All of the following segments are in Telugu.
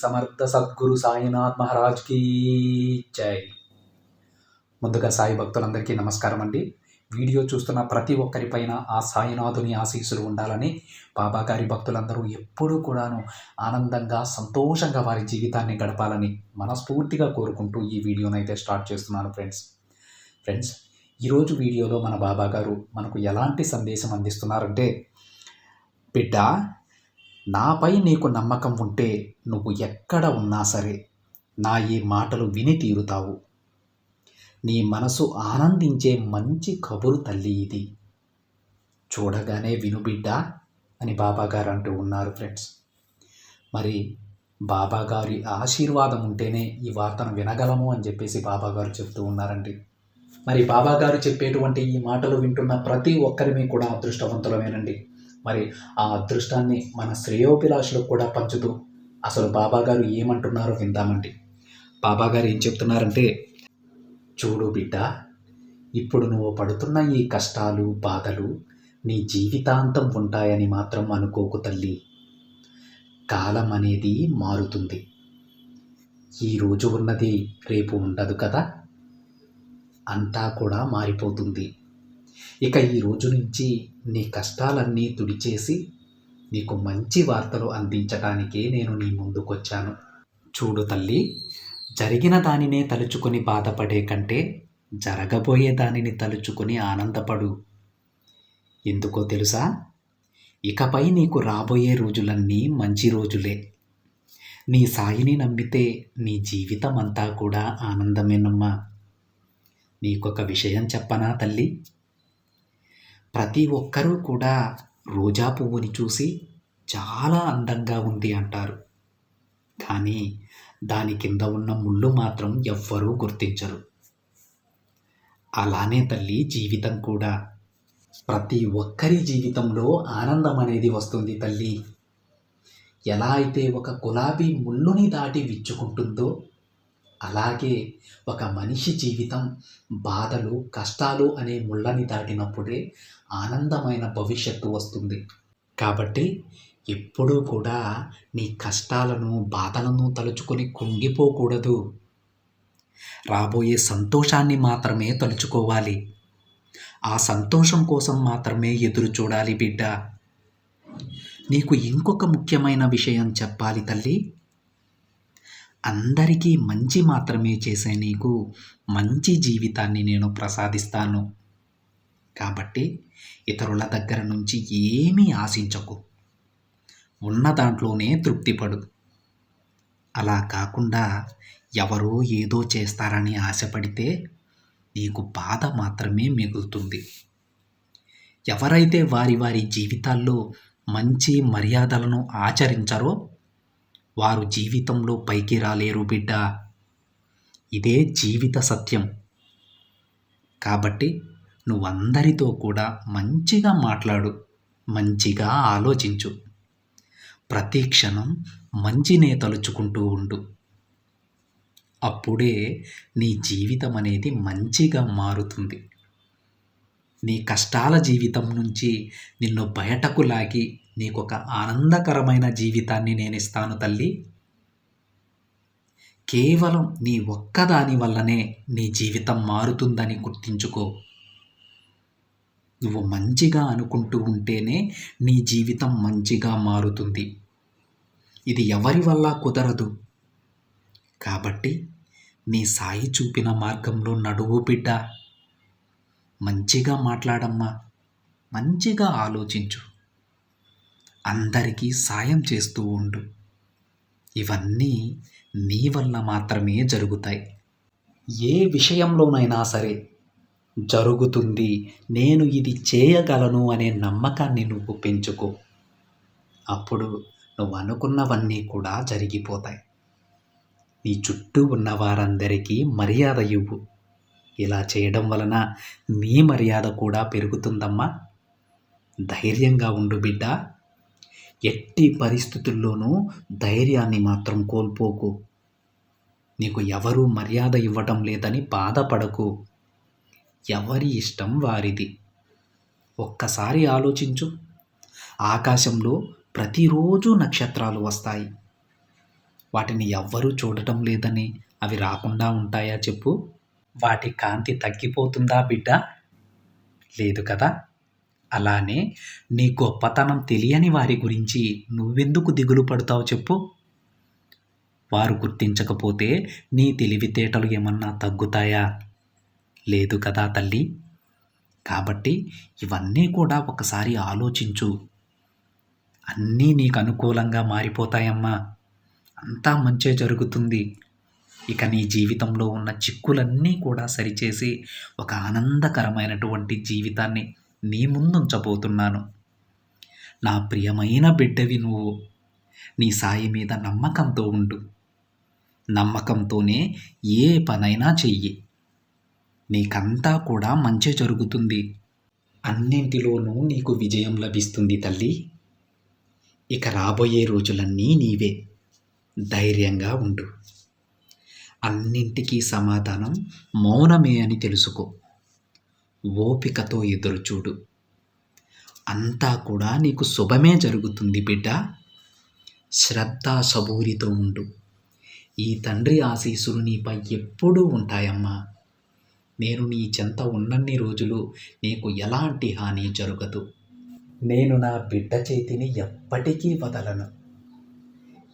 సమర్థ సద్గురు సాయినాథ్ మహారాజ్ కీ జై. ముందుగా సాయి భక్తులందరికీ నమస్కారం అండి. వీడియో చూస్తున్న ప్రతి ఒక్కరిపైన ఆ సాయినాథుని ఆశీస్సులు ఉండాలని బాబా గారి భక్తులందరూ ఎప్పుడూ కూడాను ఆనందంగా సంతోషంగా వారి జీవితాన్ని గడపాలని మనస్ఫూర్తిగా కోరుకుంటూ ఈ వీడియోనైతే స్టార్ట్ చేస్తున్నాను ఫ్రెండ్స్. ఫ్రెండ్స్ ఈరోజు వీడియోలో మన బాబా గారు మనకు ఎలాంటి సందేశం అందిస్తున్నారంటే బిడ్డ నాపై నీకు నమ్మకం ఉంటే నువ్వు ఎక్కడ ఉన్నా సరే నా ఈ మాటలు విని తీరుతావు. నీ మనసు ఆనందించే మంచి కబురు తల్లి ఇది. చూడగానే వినుబిడ్డ అని బాబాగారు అంటూ ఉన్నారు ఫ్రెండ్స్. మరి బాబాగారి ఆశీర్వాదం ఉంటేనే ఈ వార్తను వినగలము అని చెప్పేసి బాబాగారు చెప్తూ ఉన్నారండి. మరి బాబాగారు చెప్పేటువంటి ఈ మాటలు వింటున్న ప్రతి ఒక్కరిని కూడా అదృష్టవంతులమేనండి. మరి ఆ అదృష్టాన్ని మన శ్రేయోభిలాషులకు కూడా పంచుతూ అసలు బాబాగారు ఏమంటున్నారో విందామండి. బాబాగారు ఏం చెప్తున్నారంటే చూడు బిడ్డ ఇప్పుడు నువ్వు పడుతున్న ఈ కష్టాలు బాధలు నీ జీవితాంతం ఉంటాయని మాత్రం అనుకోకు తల్లి. కాలం అనేది మారుతుంది. ఈ రోజు ఉన్నది రేపు ఉండదు కదా? అంతా కూడా మారిపోతుంది. ఇక ఈ రోజు నుంచి నీ కష్టాలన్నీ తుడిచేసి నీకు మంచి వార్తలు అందించటానికే నేను నీ ముందుకొచ్చాను. చూడు తల్లి జరిగిన దానినే తలుచుకొని బాధపడే కంటే జరగబోయే దానిని తలుచుకొని ఆనందపడు. ఎందుకో తెలుసా? ఇకపై నీకు రాబోయే రోజులన్నీ మంచి రోజులే. నీ సాయిని నమ్మితే నీ జీవితం అంతా కూడా ఆనందమేనమ్మా. నీకొక విషయం చెప్పనా తల్లి? ప్రతి ఒక్కరూ కూడా రోజా పువ్వుని చూసి చాలా అందంగా ఉంది అంటారు. కానీ దాని కింద ఉన్న ముళ్ళు మాత్రం ఎవ్వరూ గుర్తించరు. అలానే తల్లి జీవితం కూడా. ప్రతి ఒక్కరి జీవితంలో ఆనందం అనేది వస్తుంది తల్లి. ఎలా అయితే ఒక గులాబీ ముళ్ళుని దాటి విచ్చుకుంటుందో అలాగే ఒక మనిషి జీవితం బాధలు కష్టాలు అనే ముళ్ళని దాటినప్పుడే ఆనందమైన భవిష్యత్తు వస్తుంది. కాబట్టి ఎప్పుడూ కూడా నీ కష్టాలను బాధలను తలుచుకొని కుంగిపోకూడదు. రాబోయే సంతోషాన్ని మాత్రమే తలుచుకోవాలి. ఆ సంతోషం కోసం మాత్రమే ఎదురు చూడాలి బిడ్డ. నీకు ఇంకొక ముఖ్యమైన విషయం చెప్పాలి తల్లి. అందరికీ మంచి మాత్రమే చేసే నీకు మంచి జీవితాన్ని నేను ప్రసాదిస్తాను. కాబట్టి ఇతరుల దగ్గర నుంచి ఏమీ ఆశించకు. ఉన్న దాంట్లోనే తృప్తిపడు. అలా కాకుండా ఎవరో ఏదో చేస్తారని ఆశపడితే నీకు బాధ మాత్రమే మిగులుతుంది. ఎవరైతే వారి వారి జీవితాల్లో మంచి మర్యాదలను ఆచరించరో వారు జీవితంలో పైకి రాలేరు బిడ్డ. ఇదే జీవిత సత్యం. కాబట్టి నువ్వందరితో కూడా మంచిగా మాట్లాడు మంచిగా ఆలోచించు. ప్రతి క్షణం మంచినే తలుచుకుంటూ ఉండు. అప్పుడే నీ జీవితం అనేది మంచిగా మారుతుంది. నీ కష్టాల జీవితం నుంచి నిన్ను బయటకు లాగి నీకు ఒక ఆనందకరమైన జీవితాన్ని నేను ఇస్తాను తల్లి. కేవలం నీ ఒక్కదాని వల్లనే నీ జీవితం మారుతుందని గుర్తించుకో. నువ్వు మంచిగా అనుకుంటూ ఉంటేనే నీ జీవితం మంచిగా మారుతుంది. ఇది ఎవరి వల్ల కుదరదు? కాబట్టి నీ సాయి చూపిన మార్గంలో నడువు బిడ్డ. మంచిగా మాట్లాడమ్మా. మంచిగా ఆలోచించు. అందరికీ సాయం చేస్తూ ఉండు. ఇవన్నీ నీ వల్ల మాత్రమే జరుగుతాయి. ఏ విషయంలోనైనా సరే జరుగుతుంది నేను ఇది చేయగలను అనే నమ్మకాన్ని నువ్వు పెంచుకో. అప్పుడు నువ్వు అనుకున్నవన్నీ కూడా జరిగిపోతాయి. నీ చుట్టూ ఉన్న వారందరికీ మర్యాద ఇవ్వు. ఇలా చేయడం వలన నీ మర్యాద కూడా పెరుగుతుందమ్మా. ధైర్యంగా ఉండు బిడ్డ. ఎట్టి పరిస్థితుల్లోనూ ధైర్యాన్ని మాత్రం కోల్పోకు. నీకు ఎవరూ మర్యాద ఇవ్వటం లేదని బాధపడకు. ఎవరి ఇష్టం వారిది. ఒక్కసారి ఆలోచించు. ఆకాశంలో ప్రతిరోజు నక్షత్రాలు వస్తాయి. వాటిని ఎవ్వరూ చూడటం లేదని అవి రాకుండా ఉంటాయా చెప్పు. వాటి కాంతి తగ్గిపోతుందా బిడ్డ? లేదు కదా? అలానే నీ గొప్పతనం తెలియని వారి గురించి నువ్వెందుకు దిగులు పడతావు చెప్పు. వారు గుర్తించకపోతే నీ తెలివితేటలు ఏమన్నా తగ్గుతాయా? లేదు కదా తల్లి. కాబట్టి ఇవన్నీ కూడా ఒకసారి ఆలోచించు. అన్నీ నీకు అనుకూలంగా మారిపోతాయమ్మా. అంతా మంచే జరుగుతుంది. ఇక నీ జీవితంలో ఉన్న చిక్కులన్నీ కూడా సరిచేసి ఒక ఆనందకరమైనటువంటి జీవితాన్ని నీ ముందుంచబోతున్నాను. నా ప్రియమైన బిడ్డవి నువ్వు నీ సాయి మీద నమ్మకంతో ఉండు. నమ్మకంతోనే ఏ పనైనా చెయ్యి. నీకంతా కూడా మంచి జరుగుతుంది. అన్నింటిలోనూ నీకు విజయం లభిస్తుంది తల్లి. ఇక రాబోయే రోజులన్నీ నీవే. ధైర్యంగా ఉండు. అన్నింటికీ సమాధానం మౌనమే అని తెలుసుకో. ఓపికతో ఎదురుచూడు. అంతా కూడా నీకు శుభమే జరుగుతుంది బిడ్డ. శ్రద్ధ సబూరితో ఉండు. ఈ తండ్రి ఆశీస్సులు నీపై ఎప్పుడూ ఉంటాయమ్మా. నేను నీ చెంత ఉన్నన్ని రోజులు నీకు ఎలాంటి హాని జరగదు. నేను నా బిడ్డ చేతిని ఎప్పటికీ వదలను.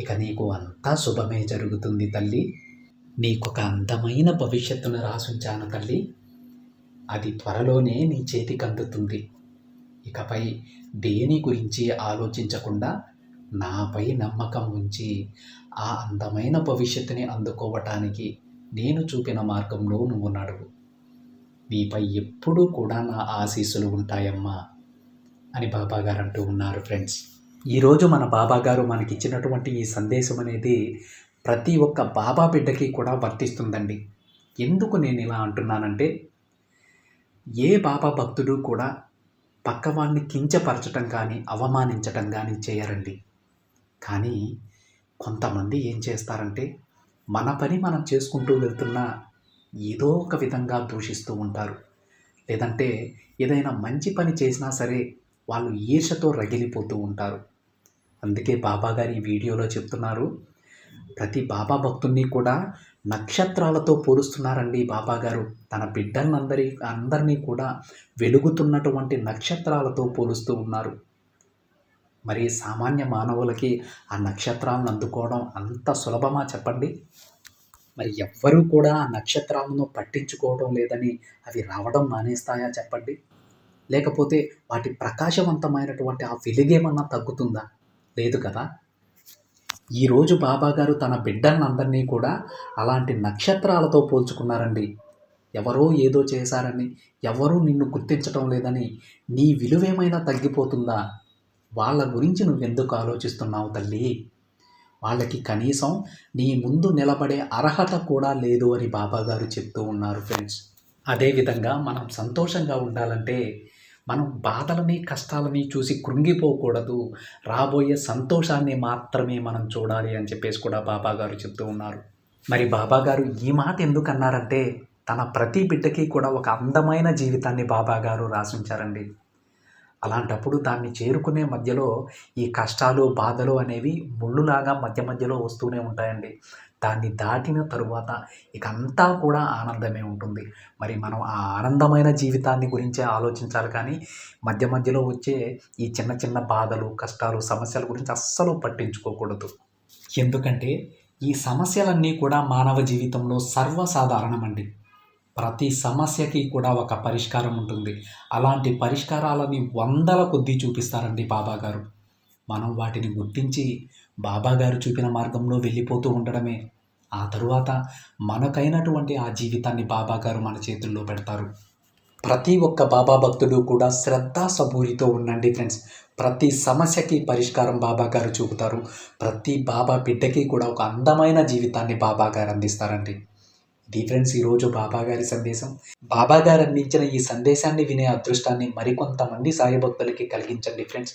ఇక నీకు అంతా శుభమే జరుగుతుంది తల్లి. నీకొక అందమైన భవిష్యత్తును రాసుంచాను తల్లి. అది త్వరలోనే నీ చేతికి అందుతుంది. ఇకపై దేని గురించి ఆలోచించకుండా నాపై నమ్మకం ఉంచి ఆ అందమైన భవిష్యత్తుని అందుకోవటానికి నేను చూపిన మార్గంలో నువ్వు నడువు. నీపై ఎప్పుడూ కూడా నా ఆశీస్సులు ఉంటాయమ్మా అని బాబాగారు అంటూ ఉన్నారు ఫ్రెండ్స్. ఈరోజు మన బాబాగారు మనకిచ్చినటువంటి ఈ సందేశం అనేది ప్రతి ఒక్క బాబా బిడ్డకి కూడా వర్తిస్తుందండి. ఎందుకు నేను ఇలా అంటున్నానంటే ఏ బాబా భక్తుడు కూడా పక్కవాణ్ణి కించపరచటం కానీ అవమానించటం కానీ చేయరండి. కానీ కొంతమంది ఏం చేస్తారంటే మన పని మనం చేసుకుంటూ వెళ్తున్నా ఏదో ఒక విధంగా దూషిస్తూ ఉంటారు. లేదంటే ఏదైనా మంచి పని చేసినా సరే వాళ్ళు ఈర్షతో రగిలిపోతూ ఉంటారు. అందుకే బాబా గారు ఈ వీడియోలో చెప్తున్నారు ప్రతి బాబా భక్తుడిని కూడా నక్షత్రాలతో పోలుస్తున్నారండి బాబా గారు తన బిడ్డలందరి అందరినీ కూడా వెలుగుతున్నటువంటి నక్షత్రాలతో పోలుస్తూ ఉన్నారు. మరి సామాన్య మానవులకి ఆ నక్షత్రాలను అందుకోవడం అంత సులభమా చెప్పండి? మరి ఎవ్వరూ కూడా ఆ నక్షత్రాలను పట్టించుకోవడం లేదని అవి రావడం మానేస్తాయా చెప్పండి? లేకపోతే వాటి ప్రకాశవంతమైనటువంటి ఆ వెలుగేమన్నా తగ్గుతుందా? లేదు కదా? ఈరోజు బాబాగారు తన బిడ్డలందరినీ కూడా అలాంటి నక్షత్రాలతో పోల్చుకున్నారండి. ఎవరో ఏదో చేశారని ఎవరూ నిన్ను గుర్తించటం లేదని నీ విలువేమైనా తగ్గిపోతుందా? వాళ్ళ గురించి నువ్వెందుకు ఆలోచిస్తున్నావు తల్లి? వాళ్ళకి కనీసం నీ ముందు నిలబడే అర్హత కూడా లేదు అని బాబాగారు చెప్తూ ఉన్నారు ఫ్రెండ్స్ అదేవిధంగా మనం సంతోషంగా ఉండాలంటే మనం బాధలని కష్టాలని చూసి కృంగిపోకూడదు. రాబోయే సంతోషాన్ని మాత్రమే మనం చూడాలి అని చెప్పేసి కూడా బాబాగారు చెప్తూ ఉన్నారు. మరి బాబాగారు ఈ మాట ఎందుకు అన్నారంటే తన ప్రతి బిడ్డకి కూడా ఒక అందమైన జీవితాన్ని బాబాగారు రాసించారండి. అలాంటప్పుడు దాన్ని చేరుకునే మధ్యలో ఈ కష్టాలు బాధలు అనేవి ముళ్ళులాగా మధ్య మధ్యలో వస్తూనే ఉంటాయండి. దాన్ని దాటిన తరువాత ఇక అంతా కూడా ఆనందమే ఉంటుంది. మరి మనం ఆ ఆనందమైన జీవితాన్ని గురించే ఆలోచించాలి కానీ మధ్య మధ్యలో వచ్చే ఈ చిన్న చిన్న బాధలు కష్టాలు సమస్యల గురించి అస్సలు పట్టించుకోకూడదు. ఎందుకంటే ఈ సమస్యలన్నీ కూడా మానవ జీవితంలో సర్వసాధారణమండి. ప్రతి సమస్యకి కూడా ఒక పరిష్కారం ఉంటుంది. అలాంటి పరిష్కారాలని వందల కొద్దీ చూపిస్తారండి బాబాగారు. మనం వాటిని గుర్తించి బాబాగారు చూపిన మార్గంలో వెళ్ళిపోతూ ఉండడమే. ఆ తరువాత మనకైనటువంటి ఆ జీవితాన్ని బాబాగారు మన చేతుల్లో పెడతారు. ప్రతి ఒక్క బాబా భక్తుడు కూడా శ్రద్ధ సబూరితో ఉండండి ఫ్రెండ్స్. ప్రతి సమస్యకి పరిష్కారం బాబా గారు చూపుతారు. ప్రతి బాబా బిడ్డకి కూడా ఒక అందమైన జీవితాన్ని బాబా గారు అందిస్తారండి. ఇది ఫ్రెండ్స్ ఈరోజు బాబాగారి సందేశం. బాబా గారు అందించిన ఈ సందేశాన్ని వినే అదృష్టాన్ని మరికొంతమంది సాయభక్తులకి కలిగించండి ఫ్రెండ్స్.